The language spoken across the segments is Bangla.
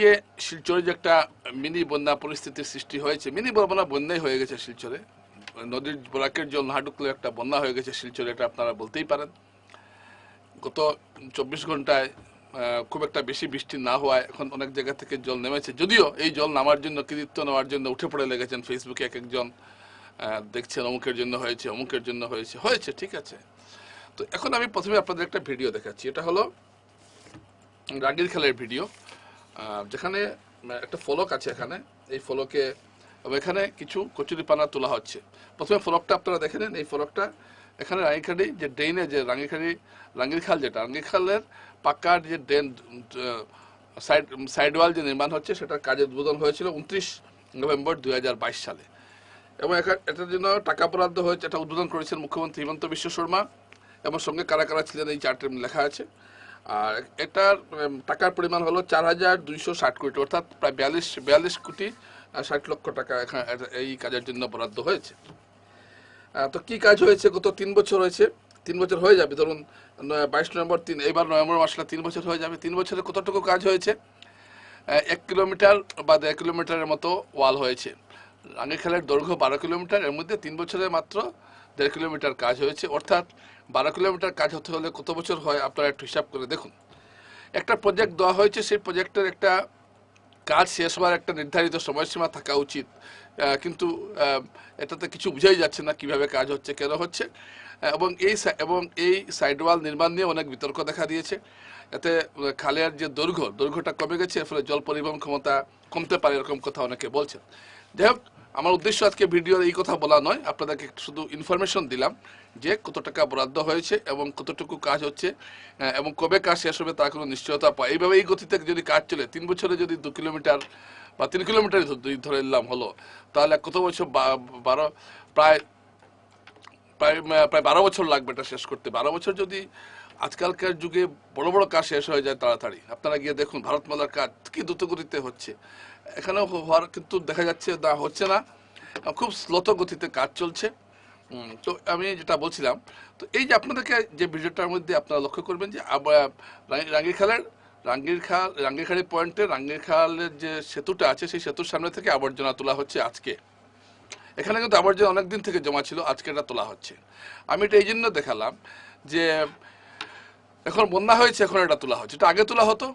যে শিলচরে যে একটা মিনি বন্যা পরিস্থিতির সৃষ্টি হয়েছে, মিনি বলব না বন্যাই হয়ে গেছে শিলচরে। নদীর বরাকের জল না ঢুকলে একটা বন্যা হয়ে গেছে শিলচরে, এটা আপনারা বলতেই পারেন। গত চব্বিশ ঘন্টায় খুব একটা বেশি বৃষ্টি না হওয়ায় এখন অনেক জায়গা থেকে জল নেমেছে। যদিও এই জল নামার জন্য, কৃতিত্ব নেওয়ার জন্য উঠে পড়ে লেগেছেন ফেসবুকে এক একজন দেখছেন অমুকের জন্য হয়েছে, অমুকের জন্য হয়েছে হয়েছে, ঠিক আছে। তো এখন আমি প্রথমে আপনাদের একটা ভিডিও দেখাচ্ছি। এটা হলো রাগির খেলার ভিডিও। যেখানে একটা ফলক আছে এখানে, এই ফলকে এখানে কিছু কচুরিপানা তোলা হচ্ছে। প্রথমে ফলকটা আপনারা দেখে নেন, এই ফলকটা এখানে রাঙ্গিখাড়ি যে ড্রেনে যে রাঙ্গিখাড়ি রাঙ্গির খাল যেটা রাঙ্গির খালের পাকার যে ড্রেন সাইড সাইড ওয়াল যে নির্মাণ হচ্ছে, সেটার কাজের উদ্বোধন হয়েছিল উনত্রিশ নভেম্বর দুই হাজার বাইশ সালে। এবং এটার জন্য টাকা বরাদ্দ হয়েছে, এটা উদ্বোধন করেছেন মুখ্যমন্ত্রী হিমন্ত বিশ্ব শর্মা, এবং সঙ্গে কারা কারা ছিলেন এই চারটে লেখা আছে। আর এটার টাকার পরিমাণ হলো চার হাজার দুইশো ষাট কোটি, অর্থাৎ প্রায় বিয়াল্লিশ বিয়াল্লিশ কোটি ষাট লক্ষ টাকা এই কাজের জন্য বরাদ্দ হয়েছে। তো কি কাজ হয়েছে? গত তিন বছর হয়েছে। তিন বছর হয়ে যাবে। ধরুন বাইশ নভেম্বর তিন, এবার নভেম্বর মাসটা তিন বছর হয়ে যাবে। তিন বছরে কতটুকু কাজ হয়েছে? এক কিলোমিটার বা দেড় কিলোমিটারের মতো ওয়াল হয়েছে। রাঙ্গিখালের দৈর্ঘ্য বারো কিলোমিটার। এর মধ্যে তিন বছরে মাত্র দেড় কিলোমিটার কাজ হয়েছে। অর্থাৎ বারো কিলোমিটার কাজ হতে হলে কত বছর হয় আপনারা একটু হিসাব করে দেখুন। একটা প্রজেক্ট দেওয়া হয়েছে, সেই প্রজেক্টের একটা কাজ শেষ হওয়ার একটা নির্ধারিত সময়সীমা থাকা উচিত। কিন্তু এটাতে কিছু বোঝাই যাচ্ছে না কীভাবে কাজ হচ্ছে, কেন হচ্ছে। এবং এই এবং এই সাইড ওয়াল নির্মাণ নিয়ে অনেক বিতর্ক দেখা দিয়েছে। এতে খালের যে দৈর্ঘ্য, দৈর্ঘ্যটা কমে গেছে, এর ফলে জল পরিবহন ক্ষমতা কমতে পারে এরকম কথা অনেকে বলছেন। যাই হোক আমার উদ্দেশ্য আজকে ভিডিওর এই কথা বলা নয়। আপনাদেরকে শুধু ইনফরমেশন দিলাম যে কত টাকা বরাদ্দ হয়েছে এবং কতটুকু কাজ হচ্ছে এবং কবে কাজ শেষ হবে তার কোনো নিশ্চয়তা পায় এইভাবে এই গতিতে যদি কাজ চলে, তিন বছরে যদি দু কিলোমিটার বা তিন কিলোমিটার ধরে নিলাম হলো, তাহলে কত বছর বারো, প্রায় প্রায় প্রায় বারো বছর লাগবে এটা শেষ করতে। বারো বছর যদি আজকালকার যুগে বড় বড় কাজ শেষ হয়ে যায় তাড়াতাড়ি। আপনারা গিয়ে দেখুন, ভারতমালার কাজ কি দ্রুত গতিতে হচ্ছে। এখানেও হওয়ার কিন্তু দেখা যাচ্ছে না, হচ্ছে না। খুব স্লোত গতিতে কাজ চলছে। তো আমি যেটা বলছিলাম, তো এই যে আপনাদেরকে যে ভিডিওটার মধ্যে আপনারা লক্ষ্য করবেন যে রাঙ্গির খালের রাঙ্গির খাল রাঙ্গিরখালি পয়েন্টে রাঙ্গির খালের যে সেতুটা আছে, সেই সেতুর সামনে থেকে আবর্জনা তোলা হচ্ছে আজকে। এখানে কিন্তু আবর্জনা অনেক দিন থেকে জমা ছিল, আজকে এটা তোলা হচ্ছে। আমি এটা এই জন্য দেখালাম যে, এখন বন্যা হয়েছে, এখন এটা তোলা হচ্ছে। এটা আগে তোলা হতো।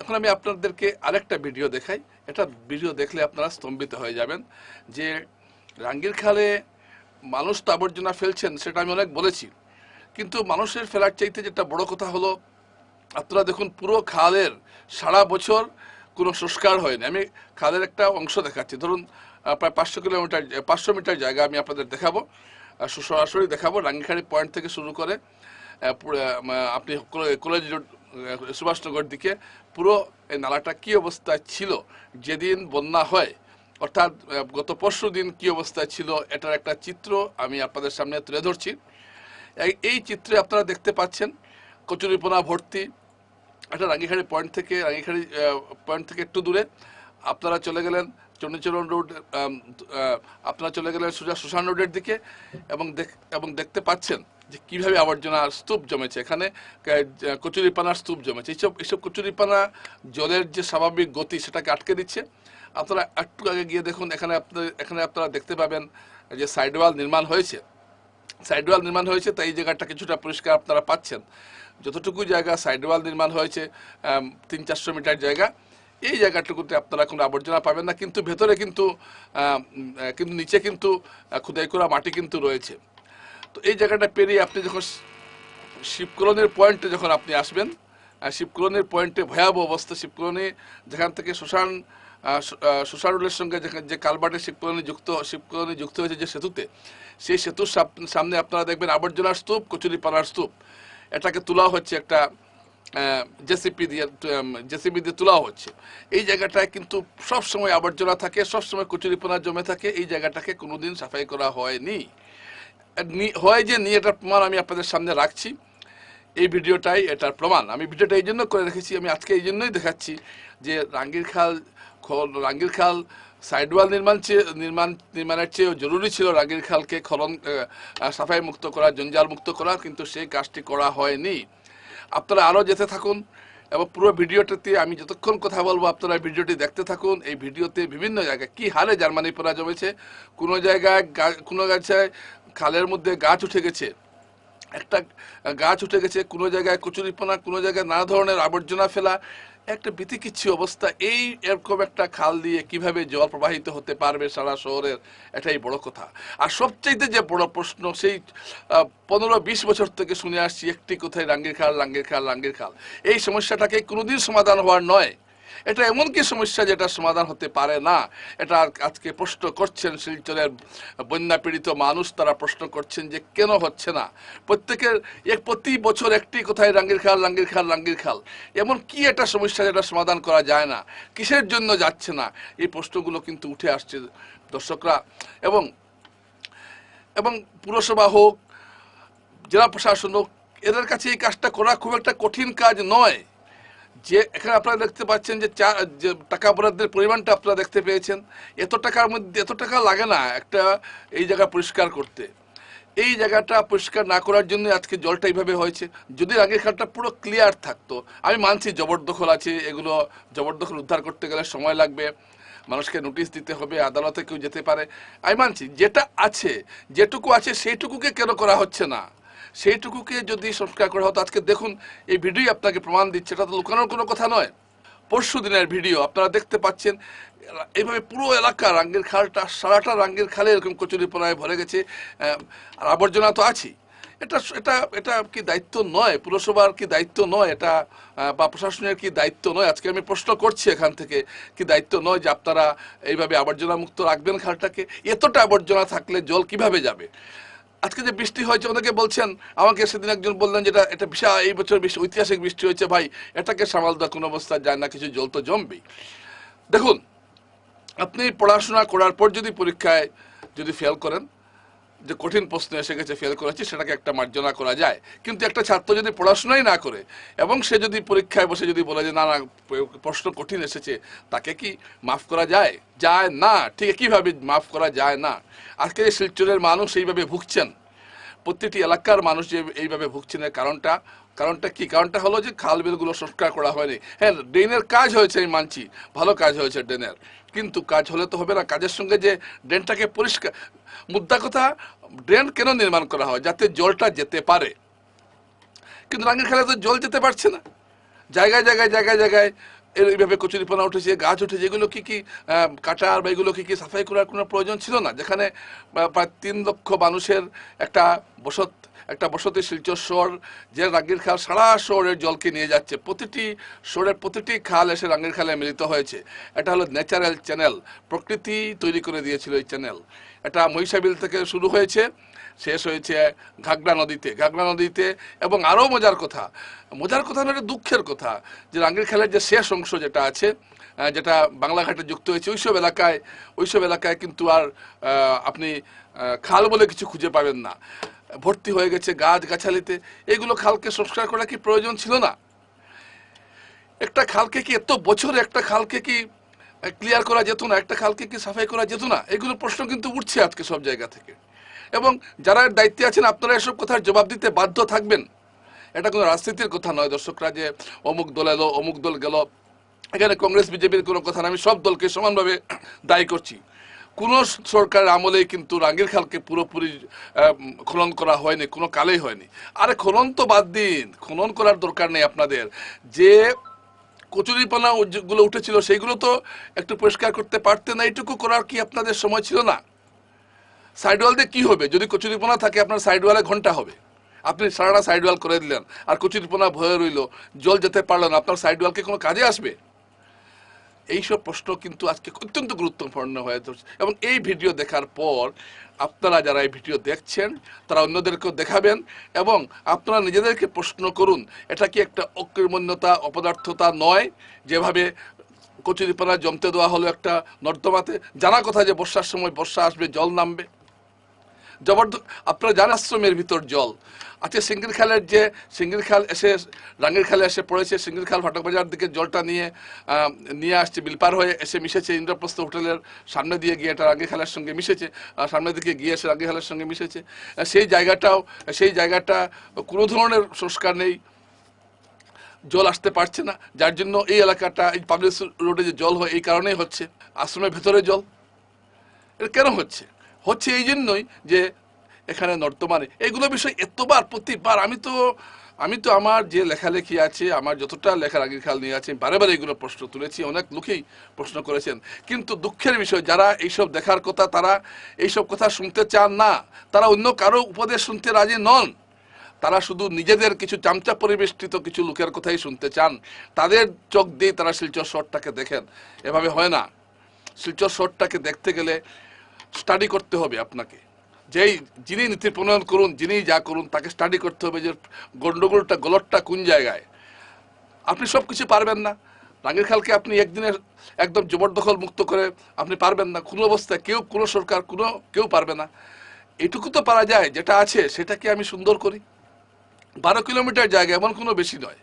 এখন আমি আপনাদেরকে আরেকটা ভিডিও দেখাই। এটা ভিডিও দেখলে আপনারা স্তম্ভিত হয়ে যাবেন যে রাঙ্গির খালে মানুষ তো আবর্জনা ফেলছেন, সেটা আমি অনেক বলেছি। কিন্তু মানুষের ফেলার চাইতে যেটা বড় কথা হলো, আপনারা দেখুন পুরো খালের সারা বছর কোনো সংস্কার হয়নি। আমি খালের একটা অংশ দেখাচ্ছি। ধরুন প্রায় পাঁচশো কিলোমিটার, পাঁচশো মিটার জায়গা আমি আপনাদের দেখাবো সরাসরি দেখাবো। রাঙ্গিখাড়ি পয়েন্ট থেকে শুরু করে আপনি কলেজ সুভাষনগর দিকে, পুরো এই নালাটা কি অবস্থায় ছিল? যেদিন বন্যা হয়, অর্থাৎ গত পরশু দিন কী অবস্থায় ছিল এটার একটা চিত্র আমি আপনাদের সামনে তুলে ধরছি। এই- চিত্রে আপনারা দেখতে পাচ্ছেন কচুরিপনা ভর্তি একটা রাঙ্গিখাড়ি পয়েন্ট থেকে রাঙ্গিখাড়ি পয়েন্ট থেকে একটু দূরে। আপনারা চলে গেলেন চণ্ডীচরণ রোড আপনারা চলে গেলেন সোজা শ্মশান রোডের দিকে এবং দেখ- এবং দেখতে পাচ্ছেন যে কীভাবে আবর্জনার স্তূপ জমেছে, এখানে কচুরিপানার স্তূপ জমেছে। এইসব এইসব কচুরিপানা জলের যে স্বাভাবিক গতি সেটাকে আটকে দিচ্ছে। আপনারা একটু আগে গিয়ে দেখুন, এখানে আপনার এখানে আপনারা দেখতে পাবেন যে সাইড ওয়াল নির্মাণ হয়েছে। সাইড ওয়াল নির্মাণ হয়েছে, তাই এই জায়গাটা কিছুটা পরিষ্কার আপনারা পাচ্ছেন। যতটুকু জায়গা সাইড ওয়াল নির্মাণ হয়েছে তিন চারশো মিটার জায়গা, এই জায়গাটুকুতে আপনারা কোনো আবর্জনা পাবেন না, কিন্তু ভেতরে কিন্তু কিন্তু নিচে কিন্তু খুদাই করা মাটি কিন্তু রয়েছে। তো এই জায়গাটা পেরিয়ে আপনি যখন শিবকলনের পয়েন্টে যখন আপনি আসবেন শিবকলনের পয়েন্টে ভয়াবহ অবস্থা, শিবকলনি যেখান থেকে শ্মশান শ- রোডের সঙ্গে যে কালবাটে শিবকলনি যুক্ত শিবকলনি যুক্ত হয়েছে যে সেতুতে, সেই সেতুর সামনে আপনারা দেখবেন আবর্জনার স্তূপ কচুরিপানার স্তূপ। এটাকে তোলা হচ্ছে একটা জেসিপি দিয়ে জেসিপি দিয়ে তোলা হচ্ছে। এই জায়গাটায় কিন্তু সব সময় আবর্জনা থাকে সব সময় কচুরিপানা জমে থাকে, এই জায়গাটাকে কোনোদিন সাফাই করা হয়নি। হয় যে নিয়ে এটার প্রমাণ আমি আপনাদের সামনে রাখছি। এই ভিডিওটাই এটার প্রমাণ। আমি ভিডিওটা এই জন্য করে রেখেছি আমি আজকে এই জন্যই দেখাচ্ছি যে রাঙ্গির খাল রাঙ্গির খাল সাইডওয়াল নির্মাণ চেয়ে নির্মাণ নির্মাণের চেয়েও জরুরি ছিল রাঙ্গির খালকে আহ, সাফাই মুক্ত করা জঞ্জাল মুক্ত করা কিন্তু সেই কাজটি করা হয়নি। আপনারা আরও যেতে থাকুন। এবং পুরো ভিডিওটিতে আমি যতক্ষণ কথা বলব, আপনারা ভিডিওটি দেখতে থাকুন। এই ভিডিওতে বিভিন্ন জায়গায় কি হারে জার্মানি পরা জমেছে কোনো জায়গায় কোনো জায়গায় খালের মধ্যে গাছ উঠে গেছে, একটা গাছ উঠে গেছে, কোনো জায়গায় কচুরিপনা, কোনো জায়গায় নানা ধরনের আবর্জনা ফেলা একটা বিতিকিচ্ছি অবস্থা। এই এরকম একটা খাল দিয়ে কীভাবে জল প্রবাহিত হতে পারবে সারা শহরের? এটাই বড় কথা। আর সবচাইতে যে বড় প্রশ্ন, সেই পনেরো বিশ বছর থেকে শুনে আসছি, একটি কোথায় রাঙ্গির খাল রাঙ্গির খাল রাঙ্গির খাল। এই সমস্যাটাকে কোনোদিন সমাধান হওয়ার নয়। এটা এমন কি সমস্যা যেটা সমাধান হতে পারে না? এটা আজকে প্রশ্ন করছেন শিলচরের বন্যা পীড়িত মানুষ, তারা প্রশ্ন করছেন যে কেন হচ্ছে না? প্রত্যেকের এক, প্রতি বছর একটি কোথায় রাঙ্গির খাল রাঙ্গির খাল রাঙ্গির খাল। এমন কি একটা সমস্যা যেটা সমাধান করা যায় না? কিসের জন্য যাচ্ছে না? এই প্রশ্নগুলো কিন্তু উঠে আসছে দর্শকরা। এবং এবং পুরসভা হোক, জেলা প্রশাসন হোক, এদের কাছে এই কাজটা করা খুব একটা কঠিন কাজ নয়। যে এখানে আপনারা দেখতে পাচ্ছেন যে চা যে টাকা বরাদ্দের পরিমাণটা আপনারা দেখতে পেয়েছেন। এত টাকার মধ্যে এত টাকা লাগে না একটা এই জায়গা পরিষ্কার করতে। এই জায়গাটা পরিষ্কার না করার জন্য আজকে জলটা এইভাবে হয়েছে। যদি আগের খালটা পুরো ক্লিয়ার থাকতো, আমি মানছি জবরদখল আছে, এগুলো জবরদখল উদ্ধার করতে গেলে সময় লাগবে। মানুষকে নোটিশ দিতে হবে, আদালতে কেউ যেতে পারে। আমি মানছি যেটা আছে, যেটুকু আছে সেইটুকুকে কেন করা হচ্ছে না? সেইটুকুকে যদি সংস্কার করা হতো, আজকে দেখুন, এই ভিডিও আপনাকে প্রমাণ দিচ্ছে, এটা তো লুকানোর কোনো কথা নয়। পরশু দিনের ভিডিও, আপনারা দেখতে পাচ্ছেন, এইভাবে পুরো এলাকা রাঙ্গের খালটা, সারাটা রাঙ্গের খালে এরকম কচুরিপনায় ভরে গেছে আর আবর্জনা তো আছেই। এটা এটা এটা কি দায়িত্ব নয়? পুরসভার কি দায়িত্ব নয়? এটা বা প্রশাসনের কি দায়িত্ব নয়? আজকে আমি প্রশ্ন করছি এখান থেকে, কি দায়িত্ব নয় যে আপনারা এইভাবে আবর্জনা মুক্ত রাখবেন খালটাকে? এতটা আবর্জনা থাকলে জল কীভাবে যাবে? আজকে যে বৃষ্টি হয়েছে, অনেকে বলছেন, আমাকে সেদিন একজন বললেন যেটা, এটা বিশাল এই বছর বেশি ঐতিহাসিক বৃষ্টি হয়েছে, ভাই, এটাকে সামাল দেওয়া কোনো অবস্থায় যায় না, কিছু জল তো জমবেই। দেখুন, আপনি পড়াশোনা করার পর যদি পরীক্ষায় যদি ফেল করেন যে কঠিন প্রশ্ন এসে গেছে ফেল করেছি, সেটাকে একটা মার্জনা করা যায়। কিন্তু একটা ছাত্র যদি পড়াশোনাই না করে, এবং সে যদি পরীক্ষায় বসে যদি বলে যে, না না, প্রশ্ন কঠিন এসেছে, তাকে কি মাফ করা যায়? যায় না। ঠিক কীভাবে মাফ করা যায় না। আজকে যে শিলচরের মানুষ এইভাবে ভুগছেন প্রত্যেকটি এলাকার মানুষ যে এইভাবে ভুগছেন কারণটা কারণটা কি? কারণটা হলো যে খাল বিলগুলো সংস্কার করা হয়নি। হ্যাঁ ড্রেনের কাজ হয়েছে আমি মানছি, ভালো কাজ হয়েছে ড্রেনের। কিন্তু কাজ হলে তো হবে না, কাজের সঙ্গে যে ড্রেনটাকে পরিষ্কার, মুদ্রা কথা, ড্রেন কেন নির্মাণ করা হয়? যাতে জলটা যেতে পারে। কিন্তু রাঙ্গের খেলায় তো জল যেতে পারছে না। জায়গায় জায়গায় জায়গায় জায়গায় এইভাবে কচুরিপানা উঠেছে, গাছ উঠেছে যেগুলো কি কি কাটার বা এগুলো কি কি সাফাই করার কোনো প্রয়োজন ছিল না? যেখানে প্রায় তিন লক্ষ মানুষের একটা বসত একটা বসতি শিলচর শহর, যে রাঙ্গির খাল সারা শহরের জলকে নিয়ে যাচ্ছে। প্রতিটি শহরের প্রতিটি খাল এসে রাঙ্গির খালে মিলিত হয়েছে। এটা হলো ন্যাচারাল চ্যানেল। প্রকৃতি তৈরি করে দিয়েছিল এই চ্যানেল। এটা মহিষাবিল থেকে শুরু হয়েছে, শেষ হয়েছে ঘাগড়া নদীতে। ঘাগড়া নদীতে এবং আরও মজার কথা মজার কথা এটা দুঃখের কথা যে রাঙ্গির খেলার যে শেষ অংশ যেটা আছে যেটা বাংলাঘাটে যুক্ত হয়েছে, ওইসব এলাকায় ওইসব এলাকায় কিন্তু আর আপনি খাল বলে কিছু খুঁজে পাবেন না। ভর্তি হয়ে গেছে গাছ গাছালিতে। এগুলো খালকে সংস্কার করা কি প্রয়োজন ছিল না? একটা খালকে কি এত বছরে একটা খালকে কি ক্লিয়ার করা যেত না? একটা খালকে কি সাফাই করা যেত না? এগুলো প্রশ্ন কিন্তু উঠছে আজকে সব জায়গা থেকে। এবং যারা দায়িত্বে আছেন, আপনারা এসব কথার জবাব দিতে বাধ্য থাকবেন। এটা কোনো রাজনীতির কথা নয় দর্শকরা যে অমুক দল এলো, অমুক দল গেল। এখানে কংগ্রেস, বিজেপির কোনো কথা না। আমি সব দলকে সমানভাবে দায়ী করছি। কোন সরকারের আমলেই কিন্তু রাঙ্গির খালকে পুরোপুরি খনন করা হয়নি, কোনো কালেই হয়নি। আরে খনন তো বাদ দিন, খনন করার দরকার নেই আপনাদের। যে কচুরিপানা গুলো উঠেছিল সেইগুলো তো একটু পরিষ্কার করতে পারতে না, এইটুকু করার কি আপনাদের সময় ছিল না? সাইড ওয়াল দিয়ে কি হবে? যদি কচুরিপনা থাকে, আপনার সাইড ওয়ালে ঘণ্টা হবে। আপনি সারাটা সাইডওয়াল করে দিলেন, আর কচুরিপনা ভয়ে রইল, জল যেতে পারলেন আপনার সাইড ওয়াল কোনো কাজে আসবে? এইসব প্রশ্ন কিন্তু আজকে অত্যন্ত গুরুত্বপূর্ণ হয়ে ধরছে। এবং এই ভিডিও দেখার পর আপনারা যারা এই ভিডিও দেখছেন, তারা অন্যদেরকেও দেখাবেন এবং আপনারা নিজেদেরকে প্রশ্ন করুন, এটা কি একটা অকৃমণ্যতা অপদার্থতা নয়? যেভাবে কচুরিপাড়া জমতে দেওয়া হলো একটা নর্দমাতে, জানা কথা যে বর্ষার সময় বর্ষা আসবে, জল নামবে। জবরদস্ত আপনারা জান আশ্রমের ভিতর জল। আচ্ছা সিঙ্গির খালের যে সিঙ্গির খাল এসে রাঙ্গির খালে এসে পড়েছে। সিঙ্গির খাল ফাটক বাজার দিকে জলটা নিয়ে নিয়ে আসছে। বিলপার হয়ে এসে মিশেছে। ইন্দ্রপ্রস্থ হোটেলের সামনে দিয়ে গিয়ে এটা রাঙ্গি খালের সঙ্গে মিশেছে। আর সামনের দিকে গিয়ে এসে রাঙ্গি খালের সঙ্গে মিশেছে। সেই জায়গাটাও সেই জায়গাটা কোনো ধরনের সংস্কার নেই। জল আসতে পারছে না। যার জন্য এই এলাকাটা, এই পাবলিক রোডে যে জল হয়, এই কারণেই হচ্ছে। আশ্রমের ভেতরে জল। এটা কেন হচ্ছে? হচ্ছে এই জন্যই যে এখানে নর্তমানে, এগুলো বিষয় এতবার, প্রতিবার, আমি তো আমি তো আমার যে লেখালেখি আছে, আমার যতটা লেখার আগের খেয়াল নিয়ে আছে বারে বারে এগুলো প্রশ্ন তুলেছি, অনেক লোকেই প্রশ্ন করেছেন। কিন্তু দুঃখের বিষয়, যারা এইসব দেখার কথা, তারা এইসব কথা শুনতে চান না, তারা অন্য কারও উপদেশ শুনতে রাজি নন। তারা শুধু নিজেদের কিছু চামচা পরিবেষ্টিত কিছু লোকের কথাই শুনতে চান। তাদের চোখ দিয়ে তারা শিলচর শহরটাকে দেখেন। এভাবে হয় না। শিলচর শহরটাকে দেখতে গেলে স্টাডি করতে হবে আপনাকে। যেই যিনি নীতি প্রণয়ন করুন, যিনি যা করুন, তাকে স্টাডি করতে হবে যে গন্ডগোলটা গলতটা কোন জায়গায়। আপনি সব কিছু পারবেন না। রাঙের খালকে আপনি একদিনে একদম জবরদখল মুক্ত করে আপনি পারবেন না। কোনো অবস্থায় কেউ, কোনো সরকার, কোনো কেউ পারবে না। এটুকু তো পারা যায়, যেটা আছে সেটাকে আমি সুন্দর করি। বারো কিলোমিটার জায়গা এমন কোনো বেশি নয়।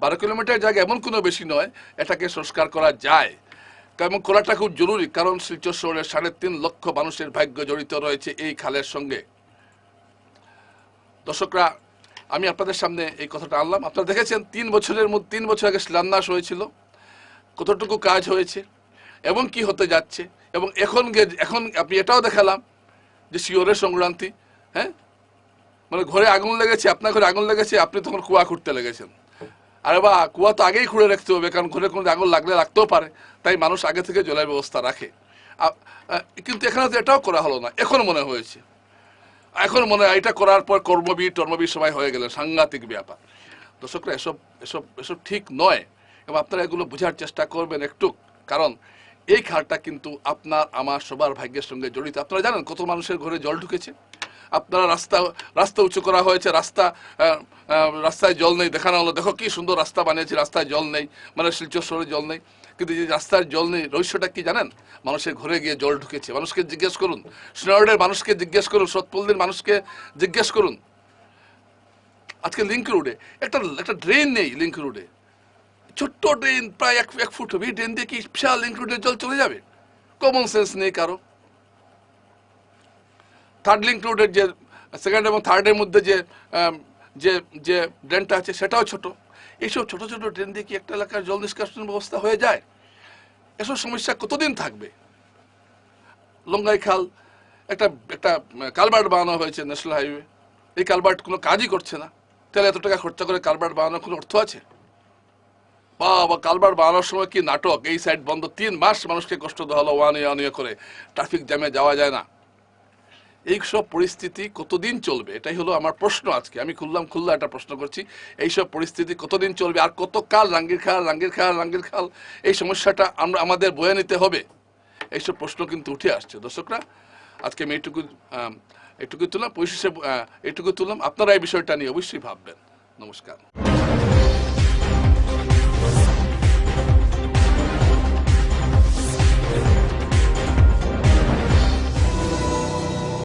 বারো কিলোমিটার জায়গা এমন কোনো বেশি নয়, এটাকে সংস্কার করা যায়। এবং করাটা খুব জরুরি, কারণ শিলচর শহরের সাড়ে তিন লক্ষ মানুষের ভাগ্য জড়িত রয়েছে এই খালের সঙ্গে। দর্শকরা, আমি আপনাদের সামনে এই কথাটা আনলাম। আপনারা দেখেছেন, তিন বছরের মধ্যে, তিন বছর আগে শিলান্যাস হয়েছিল, কতটুকু কাজ হয়েছে, এবং কি হতে যাচ্ছে, এবং এখন এখন আপনি এটাও দেখালাম যে শিওরের সংক্রান্তি হ্যাঁ? মানে ঘরে আগুন লেগেছে, আপনার ঘরে আগুন লেগেছে, আপনি তখন কুয়া খুঁড়তে লেগেছেন। আরে বা, কুয়া তো আগেই খুঁড়ে রাখতে হবে, কারণ ঘরে কোনো আগুন লাগলে লাগতেও পারে, তাই মানুষ আগে থেকে জলের ব্যবস্থা রাখে। কিন্তু এখানে তো এটাও করা হলো না, এখন মনে হয়েছে। এখন মনে হয় এটা করার পর কর্মবীর টর্মবীর সবাই হয়ে গেলেন, সাংঘাতিক ব্যাপার। দর্শকরা, এসব এসব এসব ঠিক নয়, এবং আপনারা এগুলো বোঝার চেষ্টা করবেন একটু, কারণ এই খালটা কিন্তু আপনার, আমার, সবার ভাগ্যের সঙ্গে জড়িত। আপনারা জানেন কত মানুষের ঘরে জল ঢুকেছে? আপনারা রাস্তা রাস্তা উঁচু করা হয়েছে, রাস্তা রাস্তায় জল নেই, দেখানো হলো। দেখো কি সুন্দর রাস্তা বানিয়েছে, রাস্তায় জল নেই মানে শিলচর শহরে জল নেই। কিন্তু যে রাস্তার জল নেই, রহস্যটা কি জানেন? মানুষের ঘরে গিয়ে জল ঢুকেছে। মানুষকে জিজ্ঞেস করুন। শ্রীনগরের মানুষকে জিজ্ঞেস করুন সৎপল্লীর মানুষকে জিজ্ঞেস করুন। আজকে লিঙ্ক রোডে, একটা একটা ড্রেন নেই লিঙ্ক রোডে। ছোট্ট ড্রেন, প্রায় এক এক ফুট। হবে ড্রেন দিয়ে কি বিশাল লিঙ্ক রোডের জল চলে যাবে? কমন সেন্স নেই কারও। থার্ড লিঙ্ক রোডের যে সেকেন্ড এবং থার্ডের মধ্যে যে যে যে ড্রেনটা আছে সেটাও ছোট। এইসব ছোট ছোট ড্রেন দিয়ে কি একটা এলাকার জল নিষ্কাশন ব্যবস্থা হয়ে যায়? এসব সমস্যা কতদিন থাকবে? লঙ্গাই খাল একটা একটা কালভার্ট বানানো হয়েছে ন্যাশনাল হাইওয়ে এই কালভার্ট কোনো কাজই করছে না। তাহলে এত টাকা খরচা করে কালভার্ট বানানোর কোনো অর্থ আছে? বা বা কালভার্ট বানানোর সময় কি নাটক? এই সাইড বন্ধ তিন মাস মানুষকে কষ্ট দেওয়া হলো, ওয়ান ওয়ান করে। ট্রাফিক জ্যামে যাওয়া যায় না। এই সব পরিস্থিতি কতদিন চলবে? এটাই হলো আমার প্রশ্ন আজকে। আমি খুললাম খুললা একটা প্রশ্ন করছি। এই সব পরিস্থিতি কতদিন চলবে? আর কতকাল রাঙ্গির খাল রাঙ্গির খাল রাঙ্গির খাল? এই সমস্যাটা আমরা আমাদের বয়ে নিতে হবে। এইসব প্রশ্ন কিন্তু উঠে আসছে। দর্শকরা আজকে আমি এইটুকু আম, এইটুকু তুললাম। পরিশেষে আহ, এইটুকু তুললাম। আপনারা এই বিষয়টা নিয়ে অবশ্যই ভাববেন। নমস্কার।